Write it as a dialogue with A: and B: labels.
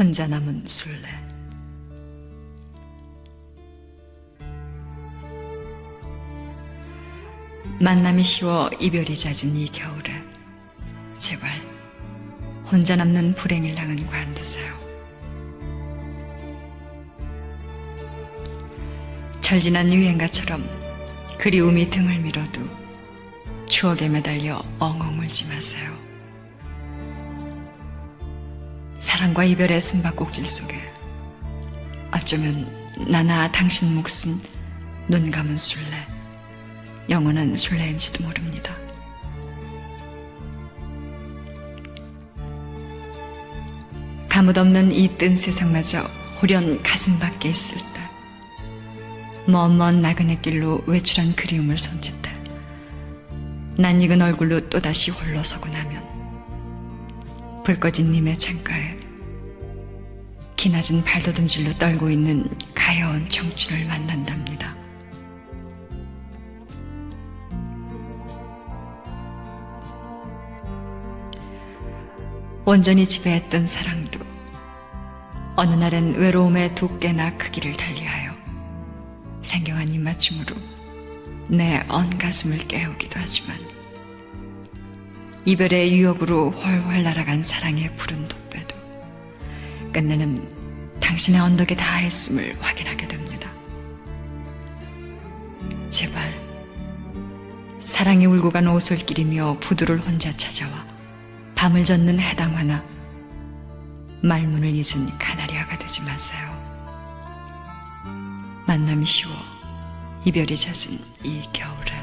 A: 혼자 남은 술래. 만남이 쉬워 이별이 잦은 이 겨울에 제발 혼자 남는 불행일 랑은 관두세요. 철진한 유행가처럼 그리움이 등을 밀어도 추억에 매달려 엉엉 울지 마세요. 사랑과 이별의 숨바꼭질 속에 어쩌면 나나 당신 몫은 눈 감은 술래, 영원한 술래인지도 모릅니다. 가뭇없는 이 뜬 세상마저 홀연 가슴 밖에 있을 때, 먼먼 나그네 길로 외출한 그리움을 손짓해 낯익은 얼굴로 또다시 홀로 서고 나면 불 꺼진 님의 창가에 기낮은 발돋움질로 떨고 있는 가여운 청춘을 만난답니다. 온전히 지배했던 사랑도 어느 날엔 외로움의 두께나 크기를 달리하여 생경한 입맞춤으로 내 언 가슴을 깨우기도 하지만 이별의 유혹으로 훨훨 날아간 사랑의 푸른 돋배도 끝내는 당신의 언덕에 닿아있음을 확인하게 됩니다. 제발 사랑이 울고 간 오솔길이며 부두를 혼자 찾아와 밤을 젓는 해당 하나 말문을 잊은 카나리아가 되지 마세요. 만남이 쉬워 이별이 잦은 이 겨울에